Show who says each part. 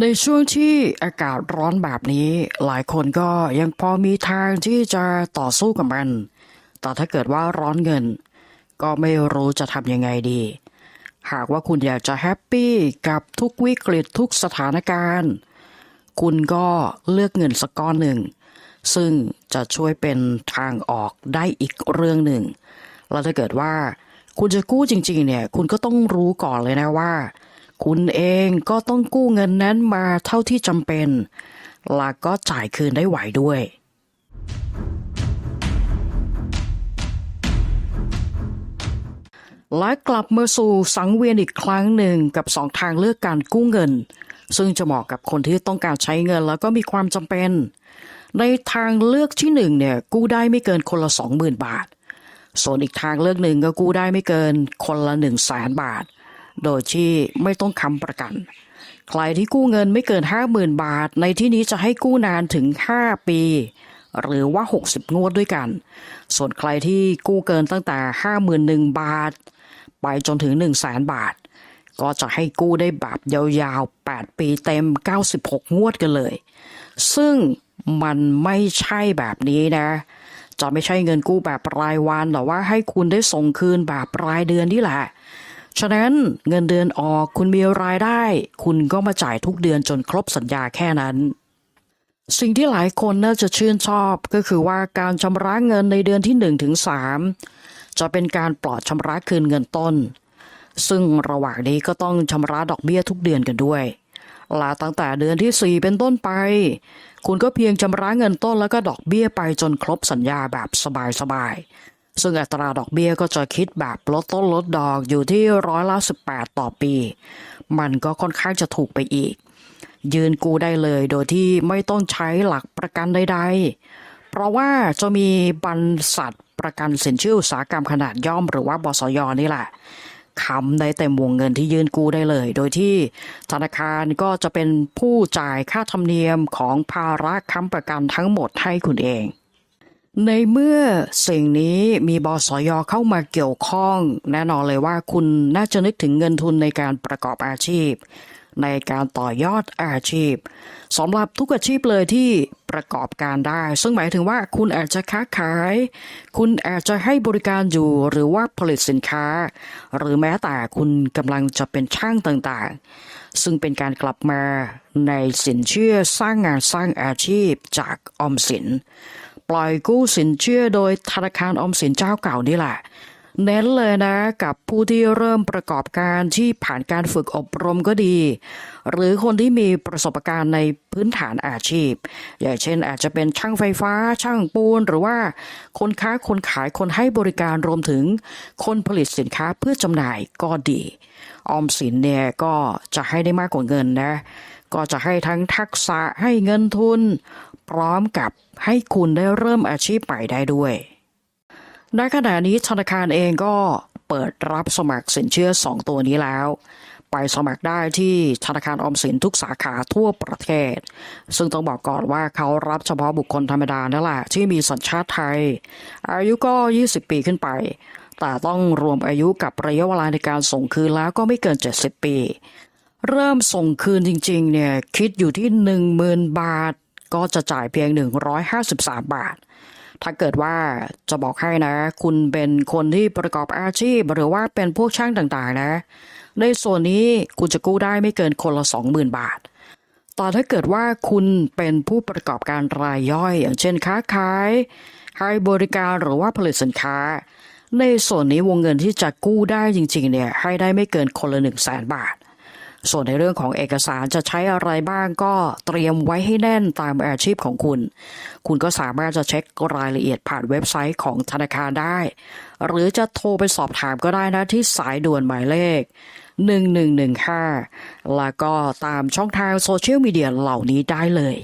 Speaker 1: ในช่วงที่อากาศร้อนแบบนี้ หลายคนก็ยังพอมีทางที่จะต่อสู้กับมัน แต่ถ้าเกิดว่าร้อนเงิน ก็ไม่รู้จะทำยังไงดี หากว่าคุณอยากจะแฮปปี้กับทุกวิกฤตทุกสถานการณ์ คุณก็เลือกเงินสักก้อนหนึ่ง ซึ่งจะช่วยเป็นทางออกได้อีกเรื่องหนึ่ง แล้วถ้าเกิดว่าคุณจะกู้จริง ๆ เนี่ย คุณก็ต้องรู้ก่อนเลยนะว่า คุณเองก็ต้องกู้เงินนั้นมาเท่าที่จำเป็น แล้วก็จ่ายคืนได้ไหวด้วยและกลับมาสู่สังเวียนอีกครั้งหนึ่งกับสองทางเลือกการกู้เงิน ซึ่งจะเหมาะกับคนที่ต้องการใช้เงินแล้วก็มีความจำเป็น ในทางเลือกที่หนึ่งเนี่ยกู้ได้ไม่เกินคนละสองหมื่นบาท ส่วนอีกทางเลือกหนึ่งก็กู้ได้ไม่เกินคนละหนึ่งแสนบาท โดยที่ไม่ต้องค้ำประกัน ใครที่กู้เงินไม่เกินห้าหมื่นบาท ในที่นี้จะให้กู้นานถึง 5 ปี หรือว่า 60 งวดด้วยกัน ส่วนใครที่กู้เกินตั้งแต่ 51,000 บาท ไปจนถึง 1 0 0 0 0แสนบาท ก็จะให้กู้ได้แบบยาวๆ 8 ปีเต็ม 96 งวดกันเลย ซึ่งมันไม่ใช่แบบนี้นะจะไม่ใช่เงินกู้แบบรายวันแต่ว่าให้คุณได้ส่งคืนแบบรายเดือนนี่แหละ ฉะนั้นเงินเดือนออกคุณมีรายได้ คุณก็มาจ่ายทุกเดือนจนครบสัญญาแค่นั้น สิ่งที่หลายคนน่าจะชื่นชอบก็คือว่าการชำระเงินในเดือนที่1ถึง3จะเป็นการปลอดชำระคืนเงินต้น ซึ่งระหว่างนี้ก็ต้องชำระดอกเบี้ยทุกเดือนกันด้วยและตั้งแต่เดือนที่ 4 เป็นต้นไป คุณก็เพียงชำระเงินต้นแล้วก็ดอกเบี้ยไปจนครบสัญญาแบบสบายๆ ซึ่งอัตราดอกเบี้ยก็จะคิดแบบลดต้นลดดอกอยู่ที่ร้อยละ18 ต่อปี มันก็ค่อนข้างจะถูกไปอีก ยืนกู้ได้เลยโดยที่ไม่ต้องใช้หลักประกันใดๆ เพราะว่าจะมีบรรษัทประกันสินเชื่ออุตสาหกรรมขนาดย่อมหรือว่าบสยนี่แหละค้ำได้เต็มวงเงินที่ยืนกู้ได้เลย โดยที่ธนาคารก็จะเป็นผู้จ่ายค่าธรรมเนียมของภาระค้ำประกันทั้งหมดให้คุณเอง ในเมื่อสิ่งนี้มีบสยเข้ามาเกี่ยวข้อง แน่นอนเลยว่าคุณน่าจะนึกถึงเงินทุนในการประกอบอาชีพ ในการต่อยอดอาชีพสำหรับทุกอาชีพเลยที่ประกอบการได้ ซึ่งหมายถึงว่าคุณอาจจะค้าขาย คุณอาจจะให้บริการอยู่หรือว่าผลิตสินค้า หรือแม้แต่คุณกำลังจะเป็นช่างต่างๆ ซึ่งเป็นการกลับมาในสินเชื่อสร้างงานสร้างอาชีพจากออมสิน ล่อยกู้สินเชื่อโดยธนาคารอมสินเจ้าเก่านี่แหละ เน้นเลยนะกับผู้ที่เริ่มประกอบการที่ผ่านการฝึกอบรมก็ดี หรือคนที่มีประสบการณ์ในพื้นฐานอาชีพ อย่างเช่นอาจจะเป็นช่างไฟฟ้า ช่างปูน หรือว่าคนค้าคนขายคนให้บริการรวมถึงคนผลิตสินค้าเพื่อจำหน่ายก็ดี ออมสินเนี่ยก็จะให้ได้มากกว่าเงินนะ ก็จะให้ทั้งทักษะให้เงินทุน พร้อมกับให้คุณได้เริ่มอาชีพใหม่ได้ด้วยในขณะนี้ธนาคารเองก็เปิดรับสมัครสินเชื่อ 2 ตัวนี้แล้ว ไปสมัครได้ที่ธนาคารออมสินทุกสาขาทั่วประเทศ ซึ่งต้องบอกก่อนว่าเขารับเฉพาะบุคคลธรรมดานั่นแหละที่มีสัญชาติไทย อายุก็ 20 ปีขึ้นไป แต่ต้องรวมอายุกับระยะเวลาในการส่งคืนแล้วก็ไม่เกิน 70 ปี เริ่มส่งคืนจริง ๆ เนี่ย คิดอยู่ที่ 10,000 บาท ก็จะจ่ายเพียง 153 บาท ถ้าเกิดว่าจะบอกให้นะ คุณเป็นคนที่ประกอบอาชีพ หรือว่าเป็นพวกช่างต่างๆ นะ ในส่วนนี้คุณจะกู้ได้ไม่เกินคนละ 20,000 บาทแต่ถ้าเกิดว่าคุณเป็นผู้ประกอบการรายย่อย อย่างเช่นค้าขายให้บริการหรือว่าผลิตสินค้า ในส่วนนี้วงเงินที่จะกู้ได้จริง ๆ เนี่ยให้ได้ไม่เกินคนละ1 0 0 0 0แสนบาท ส่วนในเรื่องของเอกสารจะใช้อะไรบ้างก็เตรียมไว้ให้แน่นตามอาชีพของคุณ คุณก็สามารถจะเช็ครายละเอียดผ่านเว็บไซต์ของธนาคารได้ หรือจะโทรไปสอบถามก็ได้นะที่สายด่วนหมายเลข 1115 แล้วก็ตามช่องทางโซเชียลมีเดียเหล่านี้ได้เลย